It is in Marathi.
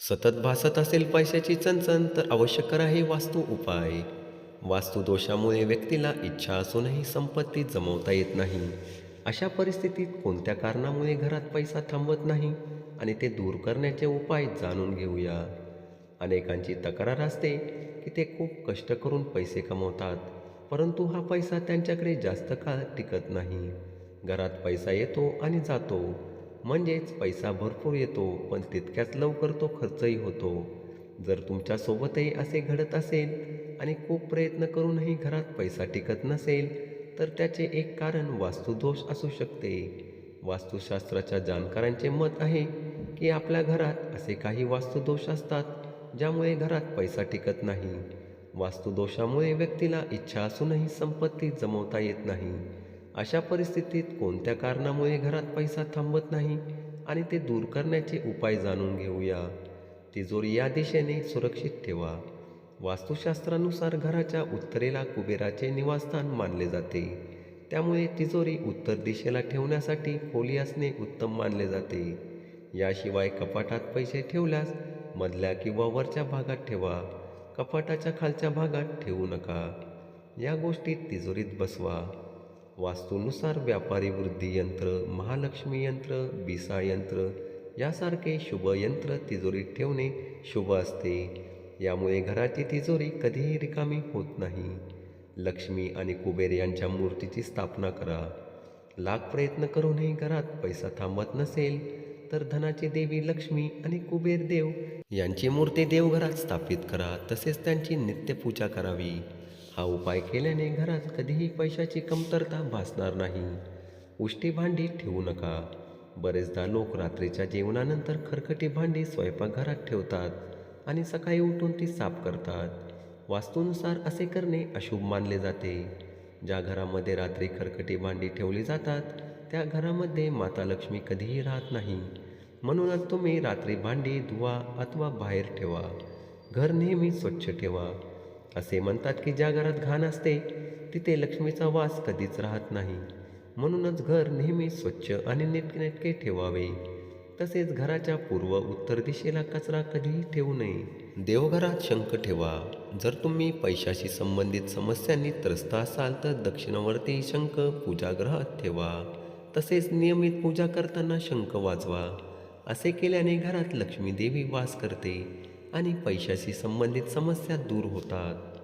सतत भासत असेल पैशाची चणचण तर अवश्य करा हे वास्तू उपाय. वास्तुदोषामुळे व्यक्तीला इच्छा असूनही संपत्ती जमवता येत नाही. अशा परिस्थितीत कोणत्या कारणामुळे घरात पैसा थांबत नाही? आणि ते दूर करण्याचे उपाय जाणून घेऊया. अनेकांची तक्रार असते की ते खूप कष्ट करून पैसे कमवतात परंतु हा पैसा त्यांच्याकडे जास्त काळ टिकत नाही. घरात पैसा येतो आणि जातो. म्हणजेच पैसा भरपूर येतो पण तितक्याच लवकर तो खर्चही होतो. जर तुमच्यासोबतही असे घडत असेल आणि खूप प्रयत्न करूनही घरात पैसा टिकत नसेल तर त्याचे एक कारण वास्तुदोष असू शकते. वास्तुशास्त्राच्या जाणकारांचे मत आहे की आपल्या घरात असे काही वास्तुदोष असतात ज्यामुळे घरात पैसा टिकत नाही. वास्तुदोषामुळे व्यक्तीला इच्छा असूनही संपत्ती जमवता येत नाही. अशा परिस्थितीत कोणत्या कारणामुळे घरात पैसा थांबत नाही आणि ते दूर करण्याचे उपाय जाणून घेऊया? तिजोरी या दिशेने सुरक्षित ठेवा. वास्तुशास्त्रानुसार घराच्या उत्तरेला कुबेराचे निवासस्थान मानले जाते. त्यामुळे तिजोरी उत्तर दिशेला ठेवण्यासाठी खोली असणे उत्तम मानले जाते. याशिवाय कपाटात पैसे ठेवल्यास मधल्या किंवा वरच्या भागात ठेवा. कपाटाच्या खालच्या भागात ठेवू नका. या गोष्टी तिजोरीत बसवा. वास्तूनुसार व्यापारी वृद्धी यंत्र महालक्ष्मी यंत्र बिसा यंत्र यासारखे शुभ यंत्र तिजोरीत ठेवणे शुभ असते. यामुळे घराची तिजोरी कधीही रिकामी होत नाही. लक्ष्मी आणि कुबेर यांच्या मूर्तीची स्थापना करा. लाख प्रयत्न करूनही घरात पैसा थांबत नसेल तर धनाची देवी लक्ष्मी आणि कुबेर देव यांची मूर्ती देवघरात स्थापित करा. तसेच त्यांची नित्यपूजा करावी. हा उपाय केल्याने घरात कधीही पैशाची कमतरता भासणार नाही. उष्टी भांडी ठेवू नका. बरेचदा लोक रात्रीच्या जेवणानंतर खरखटी भांडी स्वयंपाकघरात ठेवतात आणि सकाळी उठून ती साफ करतात. वास्तूनुसार असे करणे अशुभ मानले जाते. ज्या घरामध्ये रात्री खरखटी भांडी ठेवली जातात त्या घरामध्ये माता लक्ष्मी कधीही राहत नाही. म्हणूनच तुम्ही रात्री भांडी धुवा अथवा बाहेर ठेवा. घर नेहमी स्वच्छ ठेवा. असे म्हणतात की ज्या घरात घाण असते तिथे लक्ष्मीचा वास कधीच राहत नाही. म्हणूनच घर नेहमी स्वच्छ आणि नीटनेटके ठेवावे. तसेच घराच्या पूर्व उत्तर दिशेला कचरा कधीही ठेवू नये. देवघरात शंख ठेवा. जर तुम्ही पैशाशी संबंधित समस्यांनी त्रस्त असाल तर दक्षिणावरती शंख पूजागृहात ठेवा. तसेच नियमित पूजा करताना शंख वाजवा. असे केल्याने घरात लक्ष्मी देवी वास करते. आणि पैशाशी संबंधित समस्या दूर होतात.